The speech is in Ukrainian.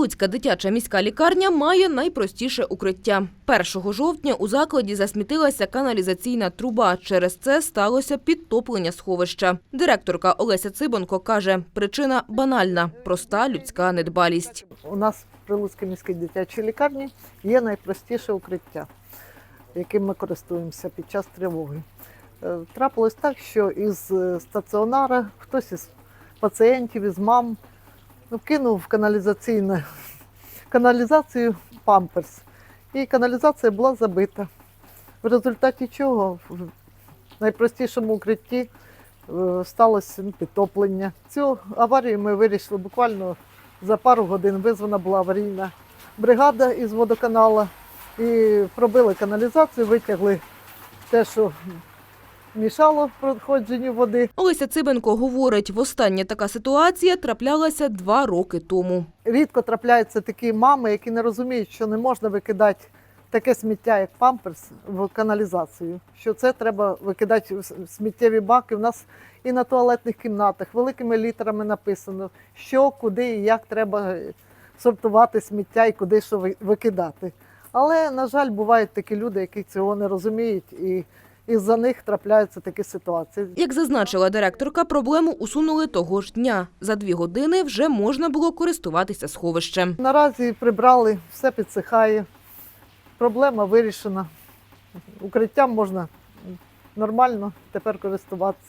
Прилуцька дитяча міська лікарня має найпростіше укриття. 1 жовтня у закладі засмітилася каналізаційна труба. Через це сталося підтоплення сховища. Директорка Олеся Цибонко каже, причина банальна – проста людська недбалість. У нас в Прилуцькій міській дитячій лікарні є найпростіше укриття, яким ми користуємося під час тривоги. Е, Трапилось так, що із е, стаціонара хтось із пацієнтів, із мам ну, кинув в каналізаційне, каналізацію памперс. І каналізація була забита. В результаті чого в найпростішому укритті е, сталося підтоплення. Цю аварію ми вирішили буквально за пару годин. Визвана була аварійна бригада із водоканала і пробили каналізацію, витягли те, що мішало проходженню води. Олеся Цибенко говорить, востаннє така ситуація траплялася два роки тому. Рідко трапляються такі мами, які не розуміють, що не можна викидати таке сміття, як памперс, в каналізацію. Що це треба викидати в сміттєві баки. У нас і на туалетних кімнатах великими літерами написано, що, куди і як треба сортувати сміття і куди що викидати. Але, на жаль, бувають такі люди, які цього не розуміють, і із-за них трапляються такі ситуації. Як зазначила директорка, проблему усунули того ж дня. За дві години вже можна було користуватися сховищем. Наразі прибрали, все підсихає. Проблема вирішена. Укриттям можна нормально тепер користуватися.